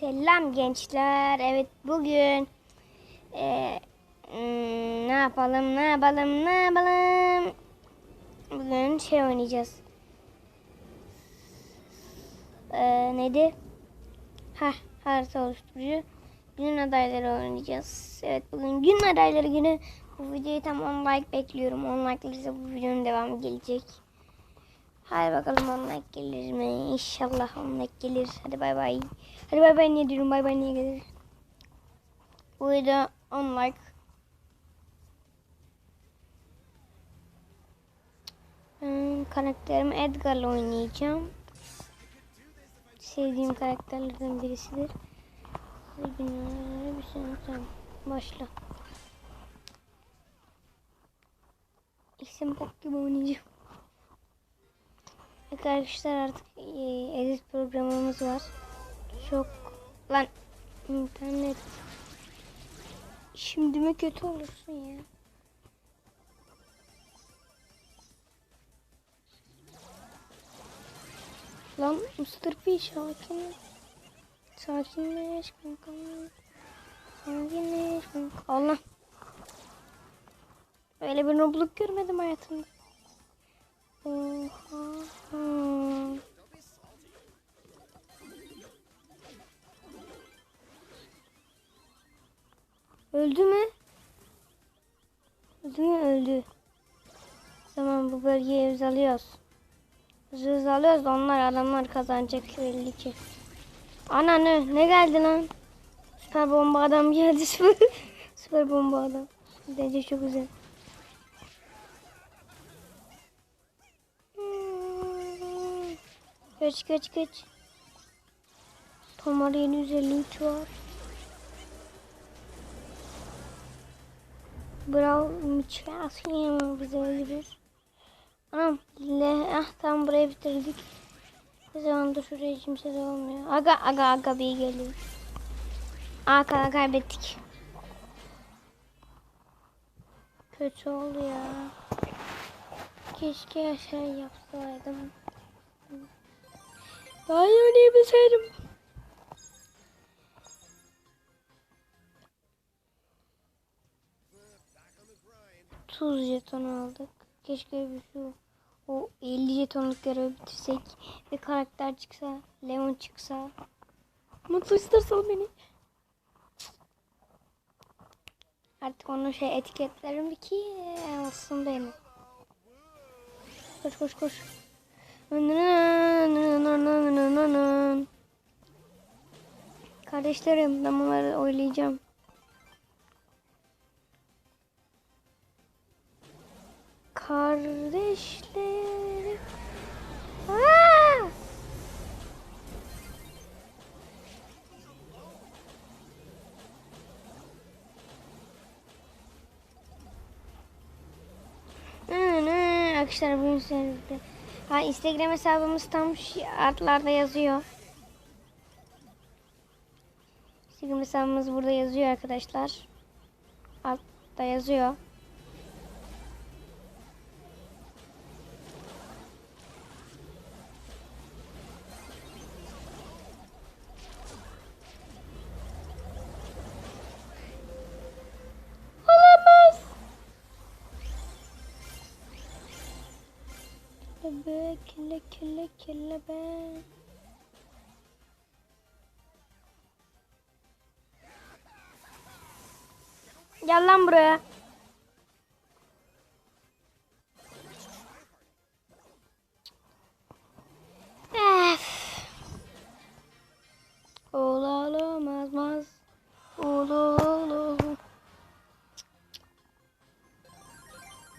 Selam gençler. Evet bugün eee, hmm, ne yapalım ne yapalım ne yapalım. Bugün şey oynayacağız. Eee neydi? Ha harita oluşturucu. Günün adayları oynayacağız. Evet bugün gün adayları günü. Bu videoyu tam 10 like bekliyorum. 10 like bu videonun devamı gelecek. Hadi bakalım 10 like gelir mi? İnşallah 10 like gelir. Hadi bay bay. Hadi bay bay niye diyorum bay bay niye gelir? Bu video 10 like. Ben karakterimi Edgar'la oynayacağım. Sevdiğim karakterlerden birisidir. Bir günler bir sene tamam. Başla. İsim bok gibi oynayacağım. Arkadaşlar artık e, edit programımız var. Çok lan internet. Şimdi mi kötü olursun ya? Lan Mr. P sakin. Sakinleş kanka. Sakinleş kanka. Allah. Öyle bir nobluk görmedim hayatımda. Oha. Öldü mü? Öldü mü? Öldü. Tamam bu bölgeyi biz alıyoruz. Biz alıyoruz da onlar adamlar kazanacak belli ki. Ana ne? Ne geldi lan? Süper bomba adam geldi. Süper, süper bomba adam. Bence çok güzel. Kaç kaç kaç. Tomar 753 var. Bravo mükemmel bize öldürür. Anam le ah tam burayı bitirdik. O zaman da şuraya kimse de olmuyor. Aga aga aga bir geliyor. Aga kaybettik. Kötü oldu ya. Keşke şey yapsaydım. Daha iyi oynayabilseydim. Tuz jeton aldık. Keşke bir şu o 50 jetonluk görevi bitirsek bir karakter çıksa, Leon çıksa. Mutlu istersen beni. Artık onun şey etiketlerim ki alsın beni. Koş koş koş. Kardeşlerim ben bunları oylayacağım. Kardeşlerim. Aa! Arkadaşlar bugün sizlerle. Ha Instagram hesabımız tam şu altlarda yazıyor. Instagram hesabımız burada yazıyor arkadaşlar. Altta yazıyor. Kelle kelle kelle kelle be. Gel lan buraya.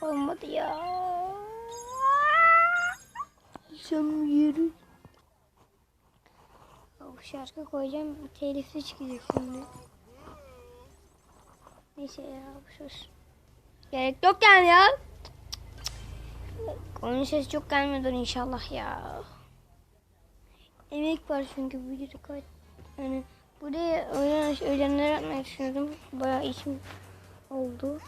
Olmadı ya. Sen yürü. Bu şarkı koyacağım. Telifli çıkacak şimdi. Neyse ya bu söz. Gerek yok yani ya. Oyun sesi çok gelmiyordur inşallah ya. Emek var çünkü bu videoda kaç... Yani buraya öğlen, öğlenler atmayı düşünüyordum. Bayağı işim oldu.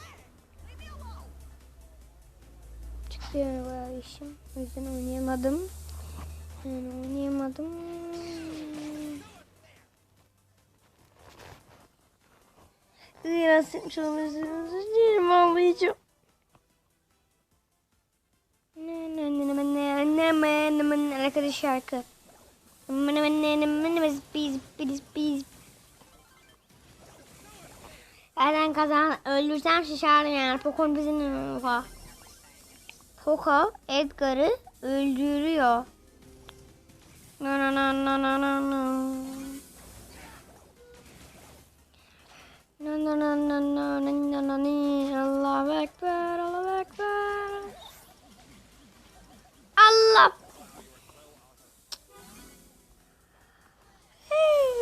çıktı yani bayağı işim. O yüzden oynayamadım. Yani oynayamadım. Biraz etmiş olabilirsiniz. Dilerim ağlayacağım. Arkadaş şarkı. Erden kazan öldürsem şişerdim yani. Pokon bizim. Coco Edgar'ı öldürüyor. Na na na na na na na. Na na na na na na na na Allahu Ekber, Allahu Ekber. Allah!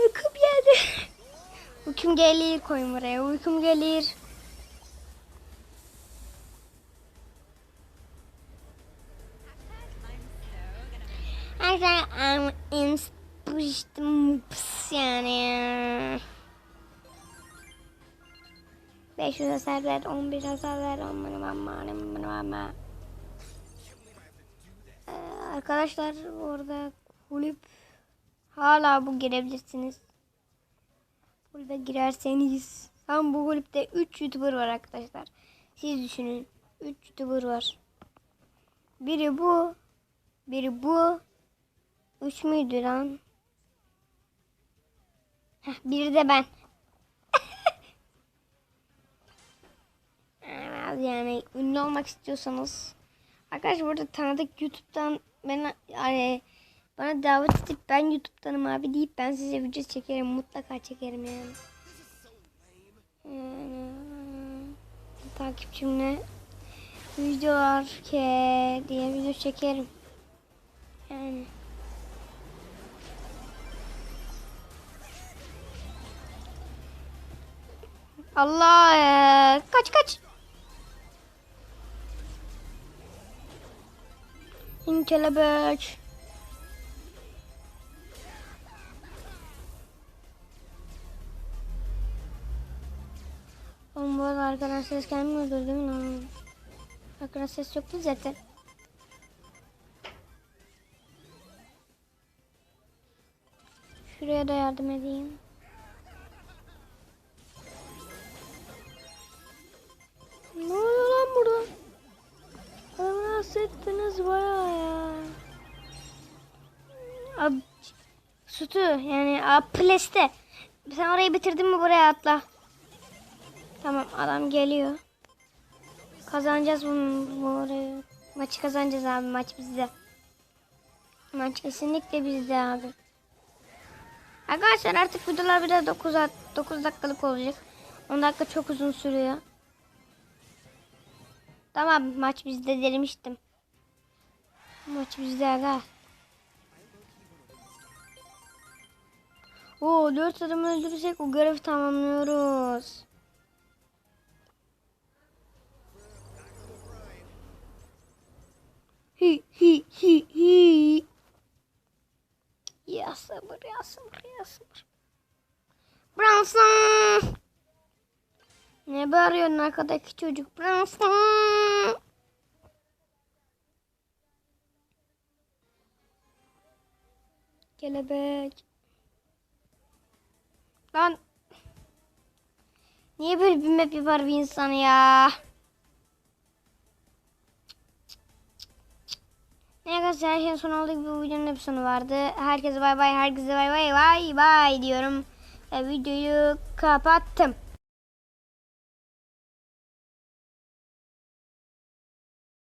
Uykum geldi. Uykum gelir koyun buraya. Uykum gelir. Arkadaşlar I'm inspiration yani. 500 hasar ver, 11 hasar ver. Ee, arkadaşlar orada kulüp hala bu girebilirsiniz. Kulübe girerseniz tam bu kulüpte 3 youtuber var arkadaşlar. Siz düşünün 3 youtuber var. Biri bu, biri bu. Üç müydü lan? Heh, biri de ben. Yani ünlü olmak istiyorsanız arkadaşlar burada tanıdık YouTube'dan bana yani bana davet edip ben YouTube'danım abi deyip ben size video çekerim mutlaka çekerim yani. Yani, takipçimle videolar ke diye video çekerim. Allah eee, kaç kaç. İn kelebek. Oğlum bu arada arkadan ses gelmiyordur değil mi? Arkadan ses yoktu zaten. Şuraya da yardım edeyim. Ne oluyor lan burada? Adamı rahatsız bayağı ya. Ab, sütü yani ab, pleste. Sen orayı bitirdin mi buraya atla. Tamam adam geliyor. Kazanacağız bunu bu orayı. Maçı kazanacağız abi maç bizde. Maç kesinlikle bizde abi. Arkadaşlar artık videolar bir de 9, 9 dakikalık olacak. 10 dakika çok uzun sürüyor. Tamam maç bizde demiştim. Maç bizde aga. Oo 4 adamı öldürürsek o görevi tamamlıyoruz. Hi hi hi hi. Ya sabır ya sabır ya sabır. Branson. Ne bağırıyorsun arkadaki çocuk? Branson. Kelebek. Lan. Niye böyle bir map yapar bir insan ya? Ne arkadaşlar her şeyin sonu oldu gibi bu videonun da sonu vardı. Herkese bay bay, herkese bay bay bay bay diyorum. Ve videoyu kapattım.